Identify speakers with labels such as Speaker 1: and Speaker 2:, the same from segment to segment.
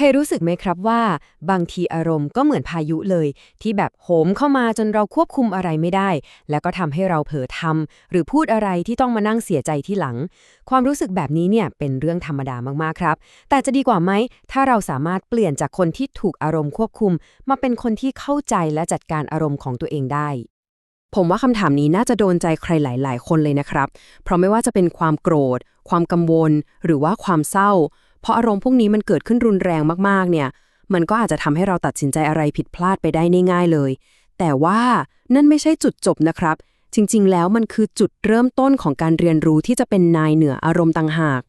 Speaker 1: เคยรู้สึกไหมครับว่า บางทีอารมณ์ก็เหมือนพายุเลย ที่แบบโหมเข้ามาจนเราควบคุมอะไรไม่ได้ แล้วก็ทำให้เราเผลอทำหรือพูดอะไรที่ต้องมานั่งเสียใจที่หลัง ความรู้สึกแบบนี้เนี่ยเป็นเรื่องธรรมดามากๆครับ แต่จะดีกว่าไหมถ้าเราสามารถเปลี่ยนจากคนที่ถูกอารมณ์ควบคุม มาเป็นคนที่เข้าใจและจัดการอารมณ์ของตัวเองได้ผมว่าคำถามนี้น่าจะโดนใจใครหลาย ๆ คนเลยนะครับ เพราะไม่ว่าจะเป็นความโกรธ ความกังวล หรือว่าความเศร้า เพราะอารมณ์พวกนี้มันเกิดขึ้นรุนแรงมากๆ เนี่ย มันก็อาจจะทำให้เราตัดสินใจอะไรผิดพลาดไปได้ง่ายๆเลย แต่ว่านั่นไม่ใช่จุดจบนะครับ จริงๆ แล้วมันคือจุดเริ่มต้นของการเรียนรู้ที่จะเป็นนายเหนืออารมณ์ต่างหาก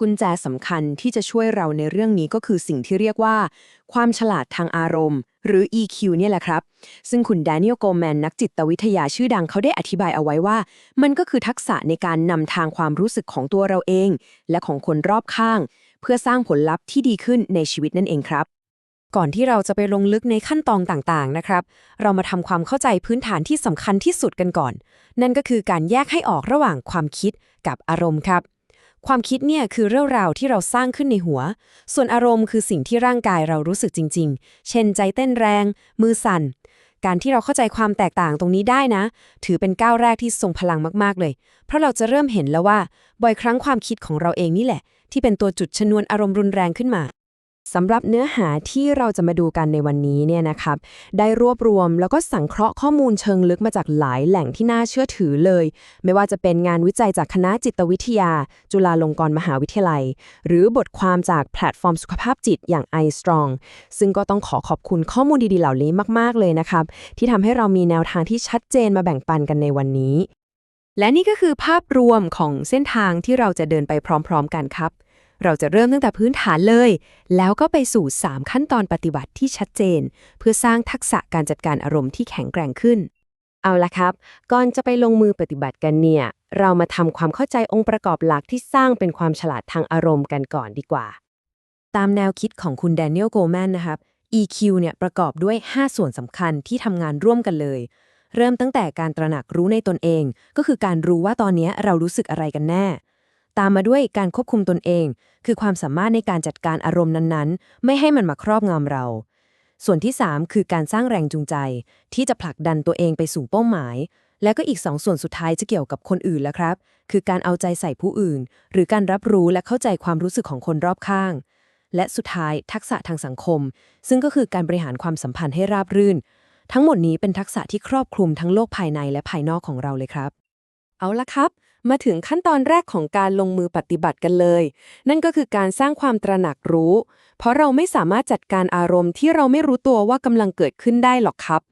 Speaker 1: กุญแจสำคัญที่จะช่วยเราในเรื่องนี้ก็คือสิ่งที่เรียกว่า ความฉลาดทางอารมณ์ หรือ EQ เนี่ยแหละครับ ซึ่งคุณแดเนียลโกลแมนนักจิตวิทยาชื่อดังเขาได้อธิบายเอาไว้ว่า มันก็คือทักษะในการนำทางความรู้สึกของตัวเราเอง และของคนรอบข้าง เพื่อสร้างผลลัพธ์ที่ดีขึ้นในชีวิตนั่นเองครับ ก่อนที่เราจะไปลงลึกในขั้นตอนต่างๆนะครับ เรามาทำความเข้าใจพื้นฐานที่สำคัญที่สุดกันก่อน นั่นก็คือการแยกให้ออกระหว่างความคิดกับอารมณ์ครับความคิดเนี่ยคือเรื่องราวที่เราสร้างขึ้นในหัว ส่วนอารมณ์คือสิ่งที่ร่างกายเรารู้สึกจริง ๆ เช่นใจเต้นแรง มือสั่น การที่เราเข้าใจความแตกต่างตรงนี้ได้นะ ถือเป็นก้าวแรกที่ทรงพลังมากๆเลย เพราะเราจะเริ่มเห็นแล้วว่า บ่อยครั้งความคิดของเราเองนี่แหละ ที่เป็นตัวจุดชนวนอารมณ์รุนแรงขึ้นมาสำหรับเนื้อหาที่เราจะมาดูกันในวันนี้เนี่ยนะครับ ได้รวบรวมแล้วก็สังเคราะห์ข้อมูลเชิงลึกมาจากหลายแหล่งที่น่าเชื่อถือเลย ไม่ว่าจะเป็นงานวิจัยจากคณะจิตวิทยา จุฬาลงกรณ์มหาวิทยาลัย หรือบทความจากแพลตฟอร์มสุขภาพจิตอย่าง iStrong ซึ่งก็ต้องขอขอบคุณข้อมูลดีๆเหล่านี้มาก ๆ เลยนะครับ ที่ทำให้เรามีแนวทางที่ชัดเจนมาแบ่งปันกันในวันนี้ และนี่ก็คือภาพรวมของเส้นทางที่เราจะเดินไปพร้อม ๆ กันครับ เราจะเริ่มตั้งแต่พื้นฐานเลย แล้วก็ไปสู่ 3 ขั้นตอนปฏิบัติที่ชัดเจน เพื่อสร้างทักษะการจัดการอารมณ์ที่แข็งแกร่งขึ้น เอาละครับ ก่อนจะไปลงมือปฏิบัติกันเนี่ย เรามาทำความเข้าใจองค์ประกอบหลักที่สร้างเป็นความฉลาดทางอารมณ์กันก่อนดีกว่า ตามแนวคิดของคุณแดเนียลโกลแมนนะครับ EQ เนี่ยประกอบด้วย 5 ส่วนสำคัญที่ทำงานร่วมกันเลย เริ่มตั้งแต่การตระหนักรู้ในตนเอง ก็คือการรู้ว่าตอนนี้เรารู้สึกอะไรกันแน่ ตามมาด้วยการควบคุมตนเอง คือความสามารถในการจัดการอารมณ์นั้นๆ ไม่ให้มันมาครอบงำเรา ส่วนที่ 3 คือการสร้างแรงจูงใจ ที่จะผลักดันตัวเองไปสู่เป้าหมาย แล้วก็อีก2ส่วนสุดท้ายจะเกี่ยวกับคนอื่นแล้วครับ คือการเอาใจใส่ผู้อื่น หรือการรับรู้และเข้าใจความรู้สึกของคนรอบข้าง และสุดท้ายทักษะทางสังคม ซึ่งก็คือการบริหารความสัมพันธ์ให้ราบรื่น ทั้งหมดนี้เป็นทักษะที่ครอบคลุมทั้งโลกภายในและภายนอกของเราเลยครับ เอาละครับ มาถึงขั้นตอนแรกของการลงมือปฏิบัติกันเลย นั่นก็คือการสร้างความตระหนักรู้ เพราะเราไม่สามารถจัดการอารมณ์ที่เราไม่รู้ตัวว่ากำลังเกิดขึ้นได้หรอกครับ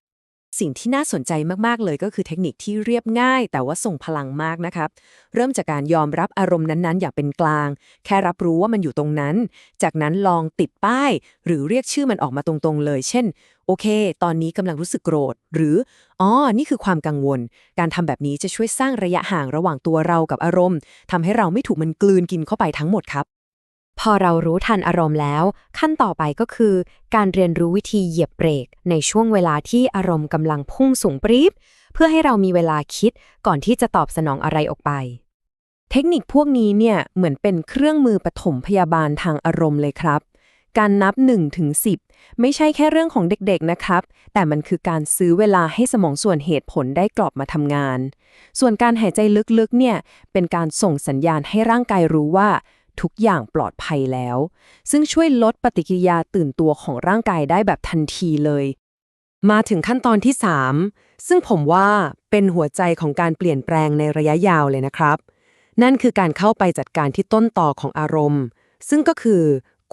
Speaker 1: สิ่งที่น่าสนใจมาก ๆ เลยก็คือเทคนิคที่เรียบง่าย แต่ว่าส่งพลังมากนะครับ เริ่มจากการยอมรับอารมณ์นั้นๆ อย่างเป็นกลาง แค่รับรู้ว่ามันอยู่ตรงนั้น จากนั้นลองติดป้าย หรือเรียกชื่อมันออกมาตรงๆเลย เช่น โอเค ตอนนี้กำลังรู้สึกโกรธ หรือ อ๋อ นี่คือความกังวล การทำแบบนี้จะช่วยสร้างระยะห่างระหว่างตัวเรากับอารมณ์ทำให้เราไม่ถูกมันกลืนกินเข้าไปทั้งหมดครับ พอเรารู้ทันอารมณ์แล้ว ขั้นต่อไปก็คือ การเรียนรู้วิธีเหยียบเบรก ในช่วงเวลาที่อารมณ์กำลังพุ่งสูงปรี๊บเพื่อให้เรามีเวลาคิดก่อนที่จะตอบสนองอะไรออกไป เทคนิคพวกนี้เนี่ยเหมือนเป็นเครื่องมือปฐมพยาบาลทางอารมณ์เลยครับ การนับ1ถึง10 ไม่ใช่แค่เรื่องของเด็กๆนะครับ แต่มันคือการซื้อเวลาให้สมองส่วนเหตุผลได้กลับมาทำงาน ส่วนการหายใจลึกๆเนี่ยเป็นการส่งสัญญาณให้ร่างกายรู้ว่าทุกอย่างปลอดภัยแล้ว ซึ่งช่วยลดปฏิกิริยาตื่นตัวของร่างกายได้แบบทันทีเลย มาถึงขั้นตอนที่ 3 ซึ่งผมว่าเป็นหัวใจของการเปลี่ยนแปลงในระยะยาวเลยนะครับ นั่นคือการเข้าไปจัดการที่ต้นต่อของอารมณ์ ซึ่งก็คือ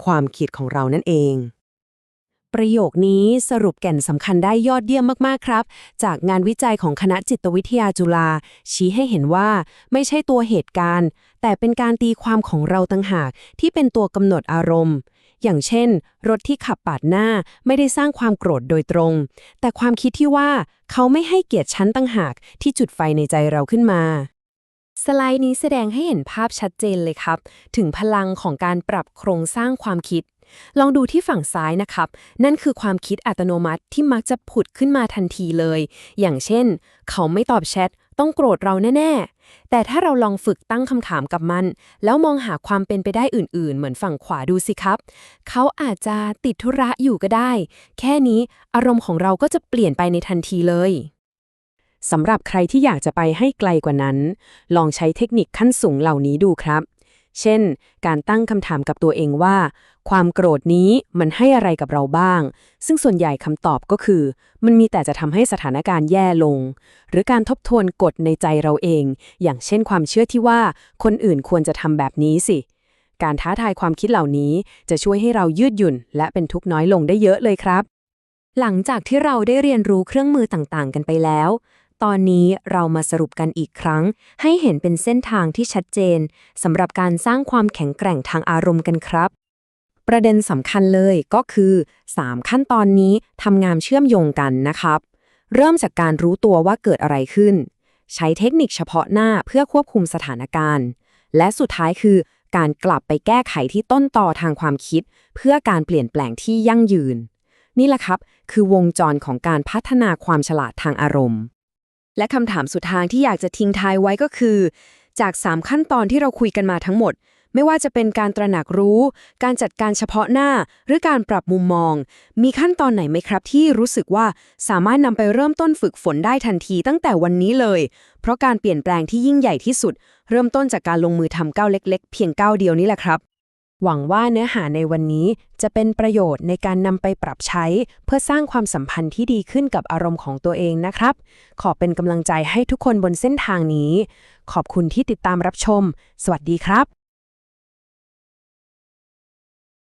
Speaker 1: ความคิดของเรานั่นเอง ประโยคนี้สรุปแก่นสำคัญได้ยอดเยี่ยมมากๆครับ จากงานวิจัยของคณะจิตวิทยาจุฬาชี้ให้เห็นว่า ไม่ใช่ตัวเหตุการณ์ แต่เป็นการตีความของเราต่างหากที่เป็นตัวกำหนดอารมณ์อย่างเช่น รถที่ขับปาดหน้าไม่ได้สร้างความโกรธโดยตรง แต่ความคิดที่ว่าเขาไม่ให้เกียรติฉันต่างหากที่จุดไฟในใจเราขึ้นมา สไลด์นี้แสดงให้เห็นภาพชัดเจนเลยครับ ถึงพลังของการปรับโครงสร้างความคิด ลองดูที่ฝั่งซ้ายนะครับ นั่นคือความคิดอัตโนมัติที่มักจะผุดขึ้นมาทันทีเลย อย่างเช่น เขาไม่ตอบแชทต้องโกรธเราแน่แต่ถ้าเราลองฝึกตั้งคำถามกับมัน แล้วมองหาความเป็นไปได้อื่น ๆ เหมือนฝั่งขวาดูสิครับ เขาอาจจะติดธุระอยู่ก็ได้ แค่นี้อารมณ์ของเราก็จะเปลี่ยนไปในทันทีเลย สำหรับใครที่อยากจะไปให้ไกลกว่านั้น ลองใช้เทคนิคขั้นสูงเหล่านี้ดูครับ เช่น การตั้งคำถามกับตัวเองว่า ความโกรธนี้มันให้อะไรกับเราบ้าง ซึ่งส่วนใหญ่คำตอบก็คือ มันมีแต่จะทำให้สถานการณ์แย่ลง หรือการทบทวนกฎในใจเราเอง อย่างเช่นความเชื่อที่ว่า คนอื่นควรจะทำแบบนี้สิการท้าทายความคิดเหล่านี้จะช่วยให้เรายืดหยุ่น และเป็นทุกข์น้อยลงได้เยอะเลยครับ หลังจากที่เราได้เรียนรู้เครื่องมือต่างๆ กันไปแล้ว ตอนนี้เรามาสรุปกันอีกครั้ง ให้เห็นเป็นเส้นทางที่ชัดเจนสำหรับการสร้างความแข็งแกร่งทางอารมณ์กันครับ ประเด็นสำคัญเลยก็คือ 3 ขั้นตอนนี้ทำงานเชื่อมโยงกันนะครับ เริ่มจากการรู้ตัวว่าเกิดอะไรขึ้น ใช้เทคนิคเฉพาะหน้าเพื่อควบคุมสถานการณ์ และสุดท้ายคือ การกลับไปแก้ไขที่ต้นต่อทางความคิด เพื่อการเปลี่ยนแปลงที่ยั่งยืน นี่แหละครับ คือวงจรของการพัฒนาความฉลาดทางอารมณ์ และคำถามสุดท้ายที่อยากจะทิ้งท้ายไว้ก็คือ จาก 3 ขั้นตอนที่เราคุยกันมาทั้งหมด ไม่ว่าจะเป็นการตระหนักรู้ การจัดการเฉพาะหน้า หรือการปรับมุมมอง มีขั้นตอนไหนไหมครับ ที่รู้สึกว่าสามารถนำไปเริ่มต้นฝึกฝนได้ทันทีตั้งแต่วันนี้เลย เพราะการเปลี่ยนแปลงที่ยิ่งใหญ่ที่สุด เริ่มต้นจากการลงมือทำก้าวเล็ก ๆ เพียงก้าวเดียวนี่แหละครับ หวังว่าเนื้อหาในวันนี้จะเป็นประโยชน์ในการนำไปปรับใช้ เพื่อสร้างความสัมพันธ์ที่ดีขึ้นกับอารมณ์ของตัวเองนะครับ ขอเป็นกำลังใจให้ทุกคนบนเส้นทางนี้ ขอบคุณที่ติดตามรับชม สวัสดีครับ